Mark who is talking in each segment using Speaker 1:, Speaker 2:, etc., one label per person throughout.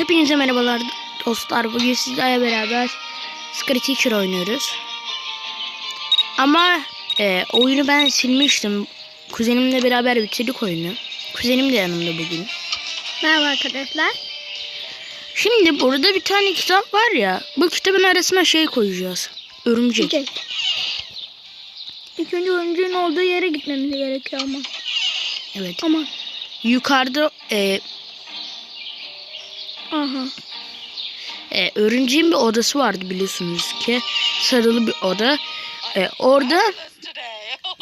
Speaker 1: Hepinize merhabalar dostlar. Bugün sizlerle beraber Scary Teacher oynuyoruz. Ama e, oyunu ben silmiştim. Kuzenimle beraber bitirdik oyunu. Kuzenim de yanımda bugün.
Speaker 2: Merhaba arkadaşlar.
Speaker 1: Şimdi burada bir tane kitap var ya. Bu kitabın arasına şey koyacağız. Örümcek.
Speaker 2: Çiçek. İlk önce oyuncunun olduğu yere gitmemiz gerekiyor ama.
Speaker 1: Evet.
Speaker 2: Ama.
Speaker 1: Yukarıda e,
Speaker 2: Aha.
Speaker 1: e, örümceğin bir odası vardı biliyorsunuz ki. Sarılı bir oda. E, orada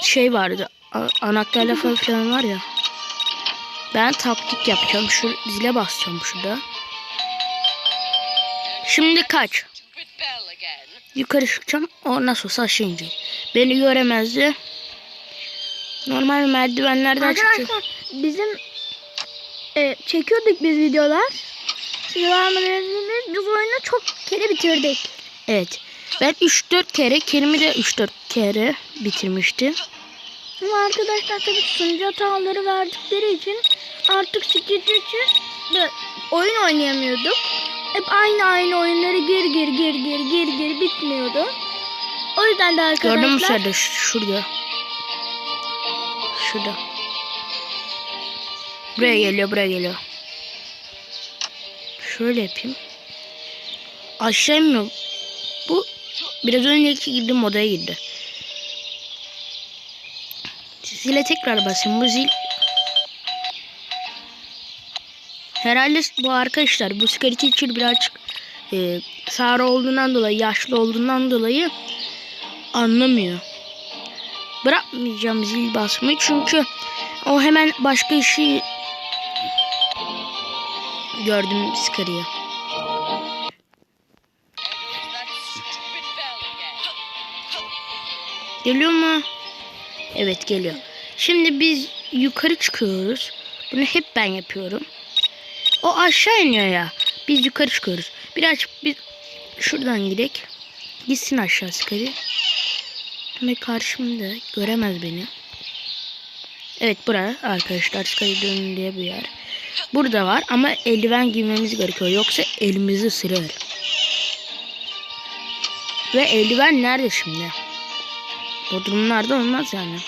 Speaker 1: şey vardı. Anahtarla falan filan var ya. Ben taktik yapacağım. Şu zile basacağım şurada. Şimdi kaç. Yukarı çıkacağım. O nasıl olsa aşağı inecek. Beni göremezdi. Normal merdivenlerden çıkacak.
Speaker 2: Arkadaşlar bizim e, çekiyorduk biz videolar. Vermediniz. Biz oyunu çok kere bitirdik.
Speaker 1: Evet. Ben 3-4 kere, Kerim'i de 3-4 kere bitirmiştim.
Speaker 2: Ama arkadaşlar tabii sunucu hataları verdikleri için artık için de oyun oynayamıyorduk. Hep aynı aynı oyunları gir gir gir gir gir gir bitmiyordu. O yüzden de arkadaşlar
Speaker 1: Gördün mü Serdar? Ş- Şurada. Şurada. Buraya geliyor, buraya geliyor. Şöyle yapayım. Aşağı inmiyor. Bu biraz önceki girdiğim odaya girdi. Zile tekrar basayım. Bu zil Herhalde bu arkadaşlar bu Scary Teacher birazcık e, sarı olduğundan dolayı, yaşlı olduğundan dolayı anlamıyor. Bırakmayacağım zil basmayı çünkü o hemen başka işi gördüm Scary'yi. Geliyor mu? Evet geliyor. Şimdi biz yukarı çıkıyoruz. Bunu hep ben yapıyorum. O aşağı iniyor ya. Biz yukarı çıkıyoruz. Biraz biz şuradan gidelim. Gitsin aşağı Scary. Ve karşımda göremez beni. Evet bura arkadaşlar Scary dönün diye bir yer. Burada var ama eldiven giymemiz gerekiyor. Yoksa elimizi ısırır. Ve eldiven nerede şimdi? Bu durumlarda olmaz yani.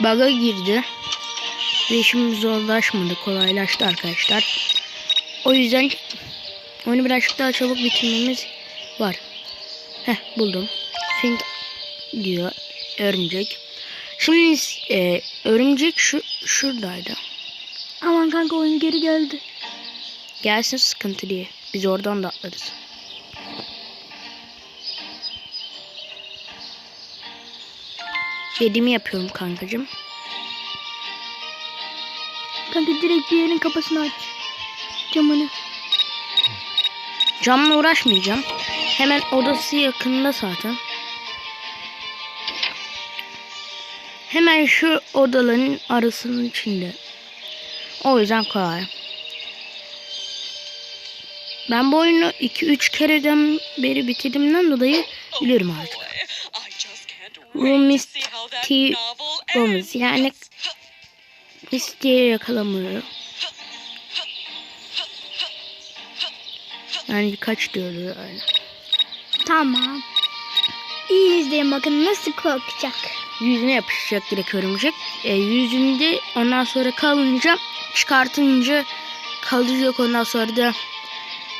Speaker 1: Baga girdi. Ve işimiz zorlaşmadı. Kolaylaştı arkadaşlar. O yüzden onu birazcık daha çabuk bitirmemiz var. Heh buldum. Fink diyor örümcek. Şimdi e, örümcek şu şuradaydı.
Speaker 2: Aman kanka oyun geri geldi.
Speaker 1: Gelsin sıkıntı diye. Biz oradan da atlarız. Dediğimi yapıyorum kankacığım.
Speaker 2: Kanka direkt bir yerin kapısını aç. Camını.
Speaker 1: Camla uğraşmayacağım. Hemen odası yakında zaten. Hemen şu odaların arasının içinde. O yüzden kolay. Ben bu oyunu 2-3 kereden beri bitirdiğimden dolayı biliyorum artık. Misty Gomez yani Misty'ye yakalamıyor. Yani birkaç diyordu yani.
Speaker 2: Tamam. İyi izleyin bakın nasıl korkacak.
Speaker 1: Yüzüne yapışacak direkt örümcek. E, yüzünde ondan sonra kalınca çıkartınca kalacak ondan sonra da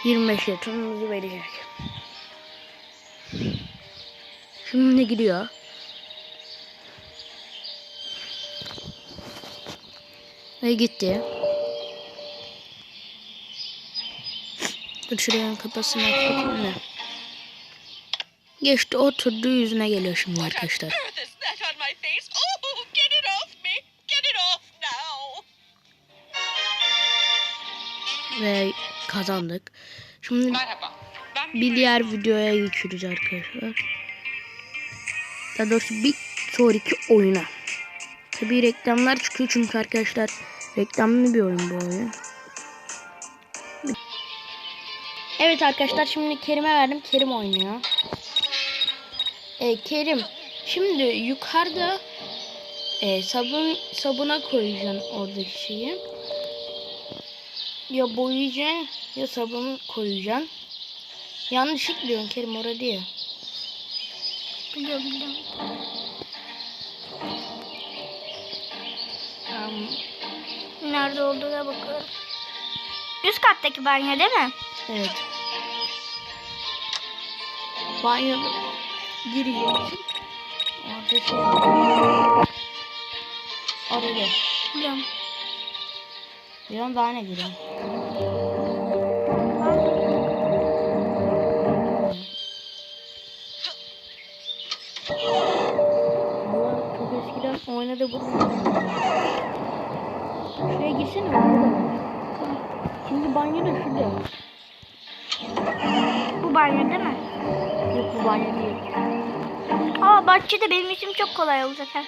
Speaker 1: 25 yatonumuzu verecek. Şimdi gidiyor. Ve gitti. Dur şuraya kafasını atayım da. Geçti oturdu yüzüne geliyor şimdi arkadaşlar. Kazandık. Şimdi
Speaker 3: Merhaba. Ben
Speaker 1: bir diğer videoya geçiyoruz arkadaşlar. Daha doğrusu bir sonraki oyuna. Tabii reklamlar çıkıyor çünkü arkadaşlar reklamlı bir oyun bu oyun. Evet arkadaşlar şimdi Kerim'e verdim. Kerim oynuyor. E, Kerim şimdi yukarıda e, sabun sabuna koyacaksın oradaki şeyi. Ya boyayacaksın ya sabun koyacaksın. Yanlışlıkla diyorsun Kerim orada değil.
Speaker 2: Biliyorum biliyorum.
Speaker 1: Um,
Speaker 2: Nerede olduğuna bakıyorum. Üst kattaki banyo değil mi?
Speaker 1: evet. Banyoda gireceksin. Orada şey Orada.
Speaker 2: Biliyorum.
Speaker 1: Diyorum daha ne gireyim? Oynadı bu. Şuraya girsene. Şimdi banyo da şurada.
Speaker 2: Bu banyo değil mi?
Speaker 1: Yok bu banyo değil.
Speaker 2: Aa bahçede benim işim çok kolay olacak ha.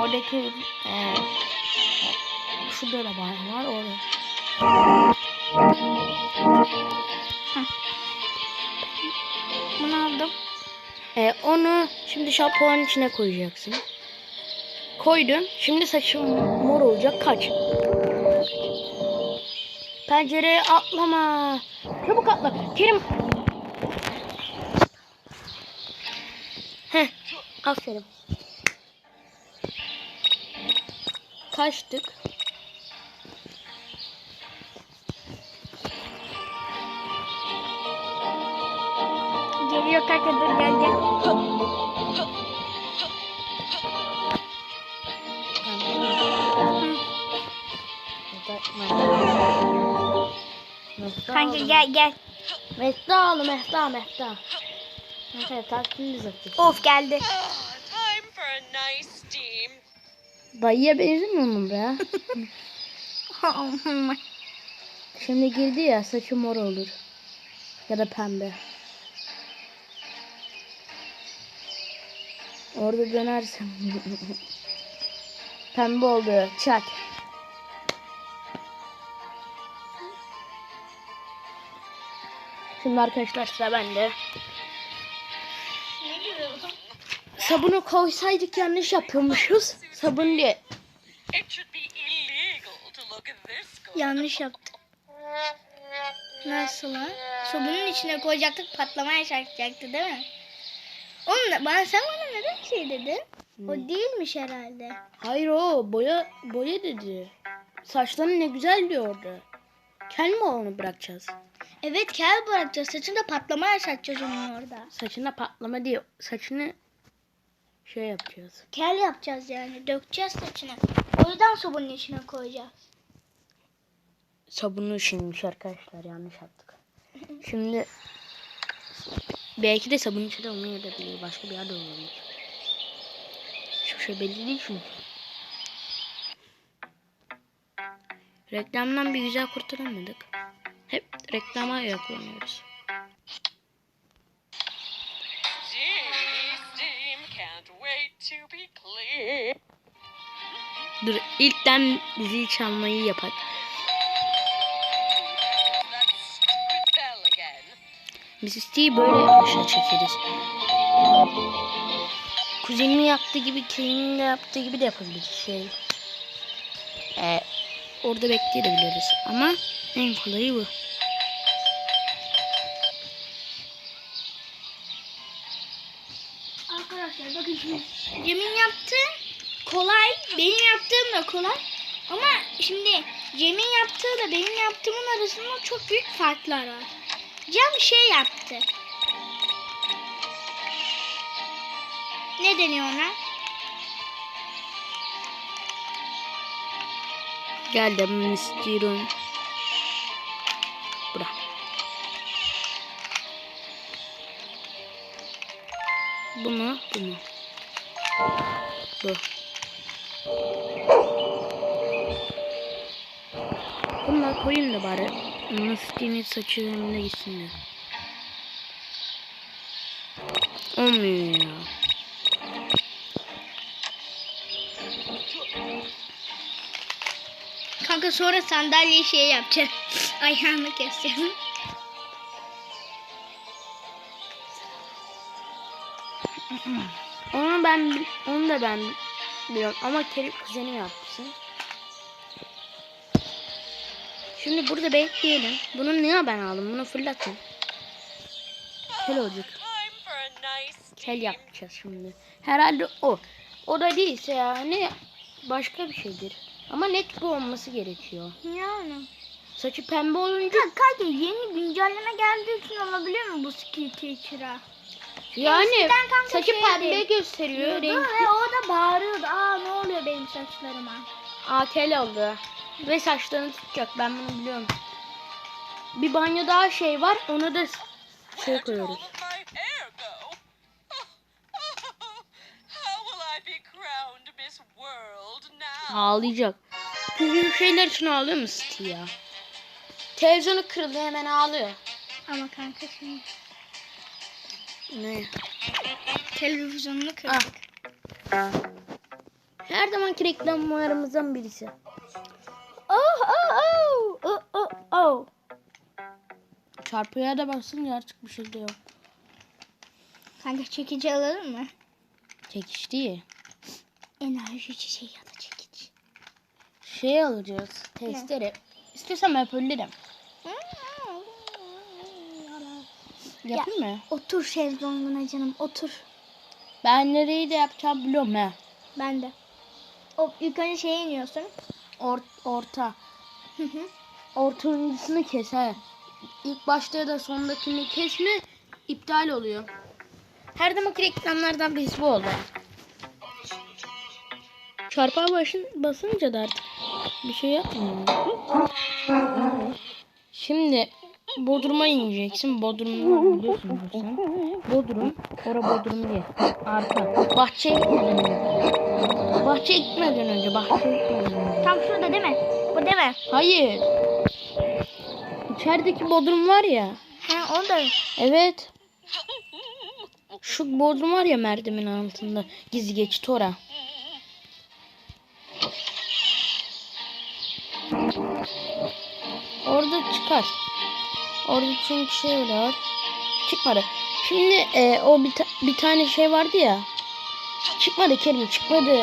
Speaker 1: Oradaki eee şurada da banyo var orada. E, onu şimdi şampuanın içine koyacaksın. Koydun. Şimdi saçın mor olacak. Kaç. Pencereye atlama. Çabuk atla. Kerim. Heh. Aferin. Kaçtık.
Speaker 2: Geliyor kanka dur gel gel. Kanka gel gel.
Speaker 1: Mehta oğlum Mehta Mehta. Mehta tatlını zaten.
Speaker 2: Of geldi.
Speaker 3: Ah.
Speaker 1: Dayıya benzemiyor mu be? Şimdi girdi ya saçı mor olur. Ya da pembe. Orada dönersin. pembe oldu. Çak. Şimdi arkadaşlar sıra bende. Sabunu koysaydık yanlış yapıyormuşuz. Sabun diye.
Speaker 2: Yanlış yaptık. Nasıl lan? Sobunun içine koyacaktık patlamaya çarpacaktı değil mi? Oğlum da- bana sen bana neden şey dedin? O değilmiş herhalde.
Speaker 1: Hayır o boya boya dedi. Saçların ne güzel diyordu. Kel mi onu bırakacağız?
Speaker 2: Evet kel bırakacağız. Saçında patlamaya çarpacağız onun orada.
Speaker 1: Saçına patlama değil. Saçını şey yapacağız.
Speaker 2: Kel yapacağız yani. Dökeceğiz saçına. O yüzden sobunun içine koyacağız.
Speaker 1: Sabunu şimdiymiş arkadaşlar yanlış yaptık. Şimdi belki de sabunun içinde olmayabilir. Başka bir yerde olabilir. Şu şey belli değil çünkü. Reklamdan bir güzel kurtaramadık. Hep reklama yaklanıyoruz. Dur ilkten zil çalmayı
Speaker 3: again.
Speaker 1: Mrs. T'yi böyle aşağı çekeriz. Kuzenimin yaptığı gibi, Kane'in de yaptığı gibi de yapabiliriz şey. Ee, orada bekleyebiliriz. Ama en kolayı bu.
Speaker 2: Arkadaşlar bakın şimdi. Cem'in yaptığı kolay. Benim yaptığım da kolay. Ama şimdi Cem'in yaptığı da benim yaptığımın arasında çok büyük farklar var. Cem şey yaptı. Ne deniyor ona?
Speaker 1: Geldim istiyorum. Bunu, bunu. Bu. Bunları koyayım da bari. Musti'nin saçı önüne gitsin de. Olmuyor ya.
Speaker 2: Kanka sonra sandalyeyi şey yapacağım. Ayağını keseceğim.
Speaker 1: Onu ben onu da ben biliyorum ama Kerim kuzenim yapsın. Şimdi burada bekleyelim. Bunu niye ben aldım? Bunu fırlatın. Kel olacak. Kel yapacağız şimdi. Herhalde o. O da değilse yani başka bir şeydir. Ama net bu olması gerekiyor.
Speaker 2: Yani.
Speaker 1: Saçı pembe olunca
Speaker 2: kanka yeni güncelleme geldiği için olabilir mi bu skill teacher'a?
Speaker 1: Yani
Speaker 2: Eskiden kanka
Speaker 1: saçı
Speaker 2: şeydi.
Speaker 1: pembe gösteriyor.
Speaker 2: Diyordu
Speaker 1: Renk
Speaker 2: ve o da bağırıyordu. Aa ne oluyor benim saçlarıma?
Speaker 1: Aa kel oldu. Ve saçlarını tutacak. Ben bunu biliyorum. Bir banyo daha şey var. Ona da şey koyuyoruz. Ağlayacak. Küçük şeyler için ağlıyor mu Steve ya? Televizyonu kırıldı hemen ağlıyor.
Speaker 2: Ama kanka şimdi
Speaker 1: Ne?
Speaker 2: televizyonunu
Speaker 1: Ah.
Speaker 2: kırdık.
Speaker 1: Her zamanki reklamlarımızdan birisi.
Speaker 2: Oh oh oh oh oh oh.
Speaker 1: Çarpıya da basınca artık bir şey de yok.
Speaker 2: Kanka çekici alalım mı?
Speaker 1: Çekiş değil.
Speaker 2: Enerji çiçeği ya da çekici.
Speaker 1: Şey alacağız. Testere. İstiyorsan ben yapabilirim. Yapayım mı?
Speaker 2: Otur şezlonguna canım otur.
Speaker 1: Ben nereyi de yapacağım biliyorum he.
Speaker 2: Ben de. O ilk önce şeye iniyorsun.
Speaker 1: Or- orta.
Speaker 2: Hı hı.
Speaker 1: Ortancısını kes he. İlk başta ya da sondakini kesme iptal oluyor. Her zamanki reklamlardan birisi bu oldu. Çarpığa başın, basınca da artık bir şey yapmıyor. Şimdi Bodrum'a ineceksin. Bodrum'u biliyorsun sen. Bodrum. Ora Bodrum diye. Arka. Bahçeye gitmeden önce. Bahçeye gitmeden önce. Gitmeden önce.
Speaker 2: Tam şurada değil mi? Bu değil mi?
Speaker 1: Hayır. İçerideki bodrum var ya.
Speaker 2: He o da.
Speaker 1: Evet. Şu bodrum var ya merdivenin altında. Gizli geçit ora. Orada çıkar. Orada çünkü şey var. Çıkmadı. Şimdi e, o bir, ta- bir tane şey vardı ya. Çıkmadı Kerim çıkmadı.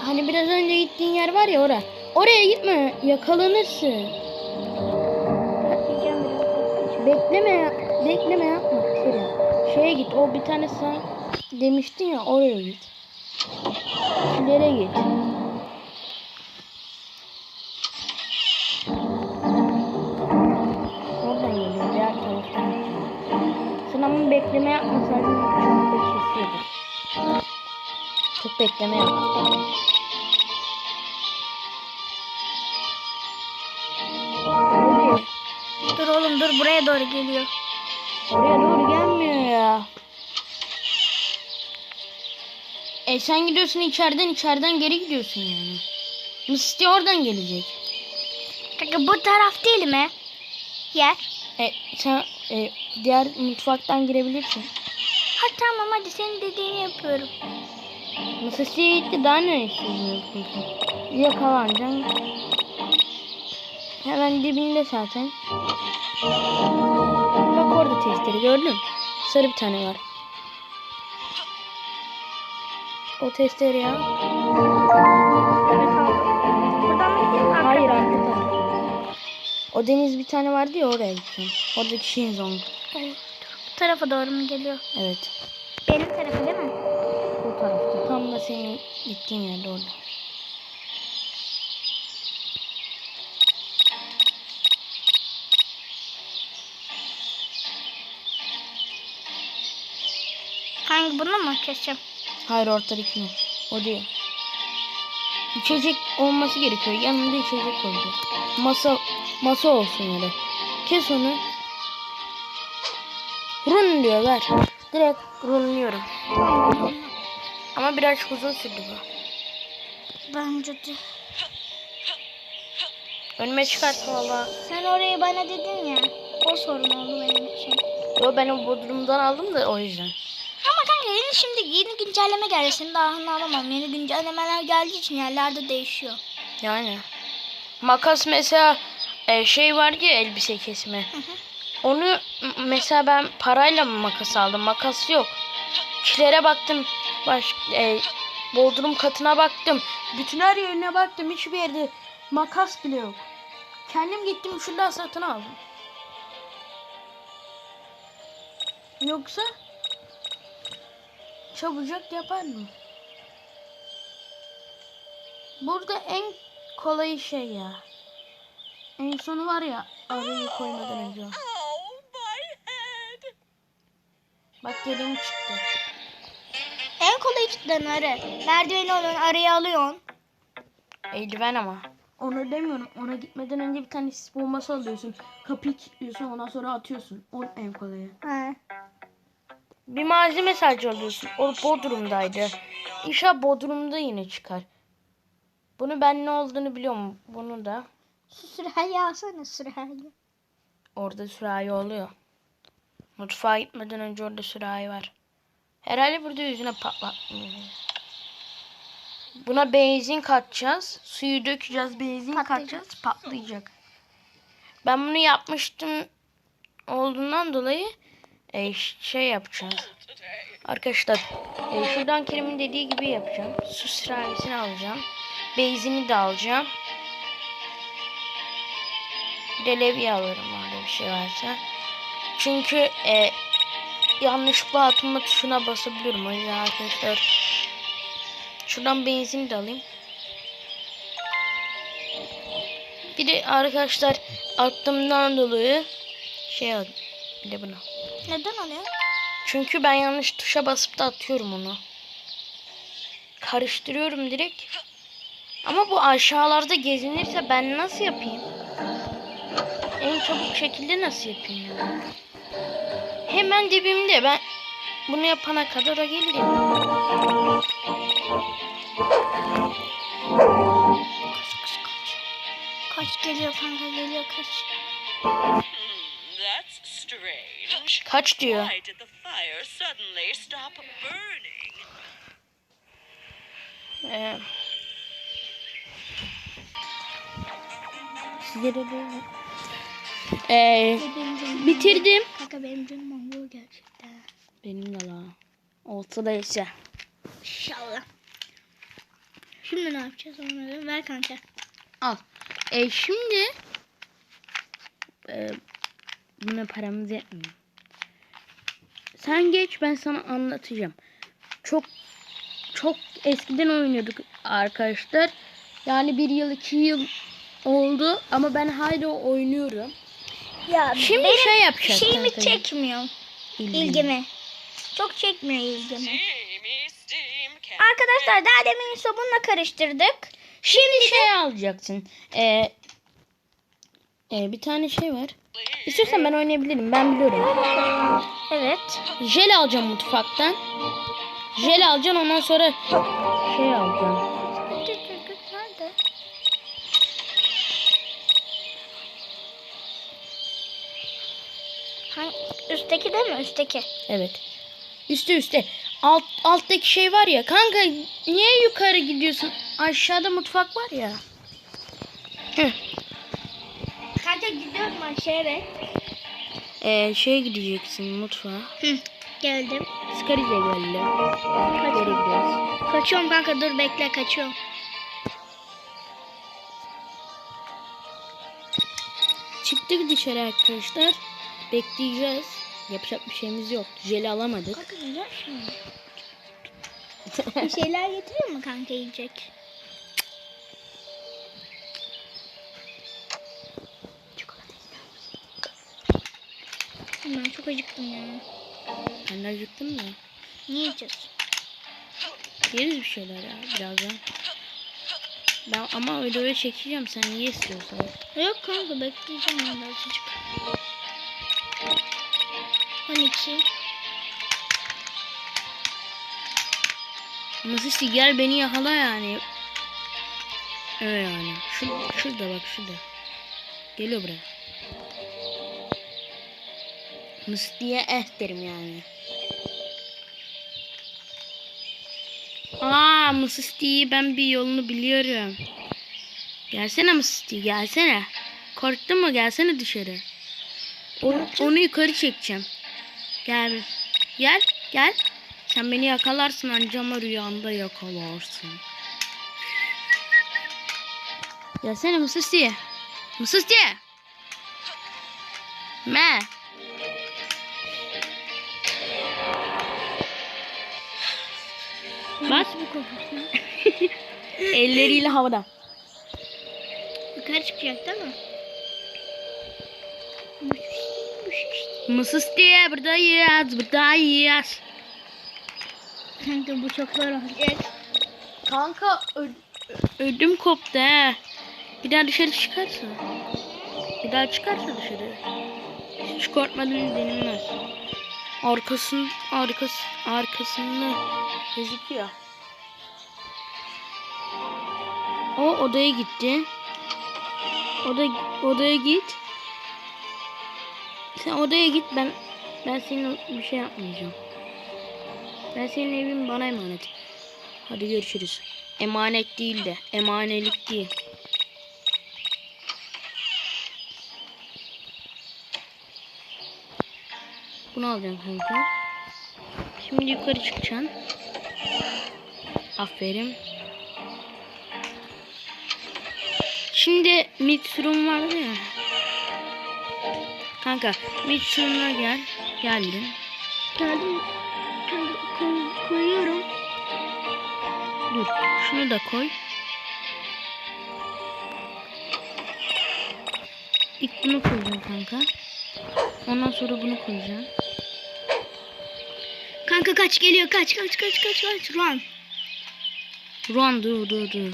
Speaker 1: Hani biraz önce gittiğin yer var ya ora. Oraya gitme yakalanırsın. Bekleme bekleme yapma Kerim. Şeye git o bir tane sen demiştin ya oraya git. İlere git. Bekleme yapmasaydın çok kesiyordu. Çok bekleme yapma. Hadi.
Speaker 2: Dur oğlum dur buraya doğru geliyor.
Speaker 1: Oraya doğru gelmiyor ya. E sen gidiyorsun içeriden içeriden geri gidiyorsun yani. Musti oradan gelecek.
Speaker 2: Kanka bu taraf değil mi? Yer.
Speaker 1: E sen e, diğer mutfaktan girebilirsin.
Speaker 2: Ha tamam hadi senin dediğini yapıyorum.
Speaker 1: Musti'ye gitti daha ne istiyorsun? Yakalanacaksın. Hemen dibinde zaten. Bak orada testleri gördün mü? Sarı bir tane var. O testleri ya. O deniz bir tane vardı ya oraya gideceğim. Oradaki şeyin zonu.
Speaker 2: Evet. Bu tarafa doğru mu geliyor?
Speaker 1: Evet.
Speaker 2: Benim tarafı değil mi?
Speaker 1: O tarafta. Tam da senin gittiğin yerde orada.
Speaker 2: Hangi bunu mu keseceğim?
Speaker 1: Hayır ortadaki mi? O değil. İçecek olması gerekiyor. Yanında içecek koyacak. Masa masa olsun öyle. Kes onu. Run diyor ver. Direkt runluyorum. Ama biraz uzun sürdü bu.
Speaker 2: Bence de.
Speaker 1: Önüme çıkartma valla.
Speaker 2: Sen orayı bana dedin ya. O sorun oldu benim için.
Speaker 1: Yo ben o bodrumdan aldım da o yüzden.
Speaker 2: Ama kanka yeni şimdi yeni güncelleme geldi. Senin daha alamam. Yeni güncellemeler geldiği için yerlerde değişiyor.
Speaker 1: Yani. Makas mesela e, şey vardı ya elbise kesme. Onu m- mesela ben parayla mı makas aldım? Makas yok. Kilere baktım. Baş, e, bodrum katına baktım. Bütün her yerine baktım. Hiçbir yerde makas bile yok. Kendim gittim şuradan satın aldım. Yoksa çabucak yapardım. Burada en kolay şey ya. En sonu var ya arayı koymadan önce. Bak yerim çıktı.
Speaker 2: En kolay cidden arı. Merdiveni olan arıyı alıyorsun.
Speaker 1: Eldiven ama. Onu demiyorum. Ona gitmeden önce bir tane sis bombası alıyorsun. Kapıyı kilitliyorsun ondan sonra atıyorsun. O en kolayı.
Speaker 2: He.
Speaker 1: Bir malzeme sadece alıyorsun. O Bodrum'daydı. İnşallah Bodrum'da yine çıkar. Bunu ben ne olduğunu biliyorum. Bunu da.
Speaker 2: Şu sürahi alsana sürahi.
Speaker 1: Orada sürahi oluyor. Mutfağa gitmeden önce orada sürahi var. Herhalde burada yüzüne patlatmıyor. Buna benzin katacağız. Suyu dökeceğiz. Benzin
Speaker 2: Patlayacak.
Speaker 1: katacağız. Patlayacak. Ben bunu yapmıştım olduğundan dolayı e, şey yapacağız. Arkadaşlar e, şuradan Kerim'in dediği gibi yapacağım. Su sürahisini alacağım. Benzini de alacağım. Levye alırım orada bir şey varsa. Çünkü e, yanlışlıkla atma tuşuna basabiliyorum. O yüzden arkadaşlar şuradan benzin de alayım. Bir de arkadaşlar attığımdan dolayı şey al. De bunu.
Speaker 2: Neden alıyor?
Speaker 1: Çünkü ben yanlış tuşa basıp da atıyorum onu. Karıştırıyorum direkt. Ama bu aşağılarda gezinirse ben nasıl yapayım? En çabuk şekilde nasıl yapayım yani? Hemen dibimde ben bunu yapana kadar o gelirim.
Speaker 2: Kaç geliyor kanka geliyor kaç.
Speaker 1: Kaç diyor.
Speaker 3: Why did the fire suddenly stop burning?
Speaker 1: Ee, sizlere de... Ee, bitirdim.
Speaker 2: Kanka benim canım Mongol gerçekten.
Speaker 1: Benim de la. Olsa da ise.
Speaker 2: İnşallah. Şimdi ne yapacağız onları? Ver kanka.
Speaker 1: Al. E şimdi e, buna paramız yetmiyor. Sen geç ben sana anlatacağım. Çok çok eskiden oynuyorduk arkadaşlar. Yani bir yıl iki yıl oldu ama ben hala oynuyorum.
Speaker 2: Ya
Speaker 1: Şimdi
Speaker 2: benim
Speaker 1: şey yapacağız.
Speaker 2: şeyimi
Speaker 1: kanka.
Speaker 2: çekmiyor.
Speaker 1: İlgimi.
Speaker 2: ilgimi. Çok çekmiyor ilgimi. Arkadaşlar daha demin sabunla karıştırdık.
Speaker 1: Şimdi şey alacaksın. E, e, bir tane şey var. İstiyorsan ben oynayabilirim. Ben biliyorum.
Speaker 2: Evet.
Speaker 1: Jel alacağım mutfaktan. Jel alacaksın ondan sonra şey alacağım.
Speaker 2: Üstteki değil mi? Üstteki.
Speaker 1: Evet. Üste üste. Alt, alttaki şey var ya. Kanka niye yukarı gidiyorsun? Aşağıda mutfak var ya. Heh.
Speaker 2: Kanka gidiyorum aşağıya.
Speaker 1: Ee, şeye gideceksin mutfağa.
Speaker 2: Hı, geldim.
Speaker 1: Skarize geldi. Gidiyoruz.
Speaker 2: Kaçıyorum kanka dur bekle kaçıyorum.
Speaker 1: Çıktık dışarı arkadaşlar. Bekleyeceğiz. Yapacak bir şeyimiz yok. Jeli alamadık.
Speaker 2: Kanka güzel. Bir şeyler getiriyor mu kanka yiyecek? Ben çok acıktım ya.
Speaker 1: Ben de acıktım da.
Speaker 2: Ne yiyeceğiz?
Speaker 1: Yeriz bir şeyler ya birazdan. Ben ama videoyu çekeceğim sen niye istiyorsan.
Speaker 2: Yok kanka bekleyeceğim ben de azıcık. 12.
Speaker 1: Nasıl gel beni yakala yani. Öyle yani. Şu, şurada bak şurada. Geliyor buraya. Mıs diye eh derim yani. Aa Mısisti'yi ben bir yolunu biliyorum. Gelsene Mısisti gelsene. Korktun mu gelsene dışarı. O- onu yukarı çekeceğim. Gel. Gel. Gel. Sen beni yakalarsın anca ama rüyanda yakalarsın. Gelsene mısır diye. Mısır diye. Me. Bak. Elleriyle havada.
Speaker 2: Yukarı çıkacak değil mi?
Speaker 1: Mısır diye buradayız. Buradayız.
Speaker 2: Kanka bu çok zor olacak.
Speaker 1: Kanka ödüm koptu he. Bir daha dışarı çıkarsa. Bir daha çıkarsa dışarı. Hiç çıkartmadan denilmez. Arkasın, arkası, arkasında gözüküyor. O odaya gitti. Oda, odaya git. Sen odaya git ben ben senin bir şey yapmayacağım. Ben senin evin bana emanet. Hadi görüşürüz. Emanet değil de emanelik değil. Bunu alacağım kanka. Şimdi yukarı çıkacaksın. Aferin. Şimdi Mitsurum vardı ya. Kanka Mitsurum'a gel. Geldim.
Speaker 2: Geldim. Kanka koy- koyuyorum.
Speaker 1: Dur. Şunu da koy. İlk bunu koyacağım kanka. Ondan sonra bunu koyacağım.
Speaker 2: Kanka kaç geliyor kaç kaç kaç kaç kaç run.
Speaker 1: Run dur dur dur.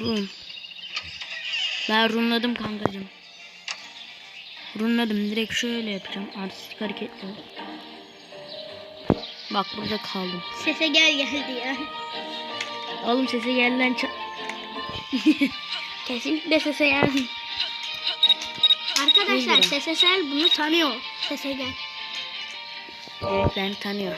Speaker 1: Run. Ben runladım kankacım. Runladım. Direkt şöyle yapacağım. Artistik hareketler. Bak burada kaldım.
Speaker 2: Sese gel geldi ya.
Speaker 1: Oğlum sese gel lan. Kesinlikle sese gel.
Speaker 2: Arkadaşlar. Sese Sel bunu tanıyor. Sese gel.
Speaker 1: Evet ben tanıyor.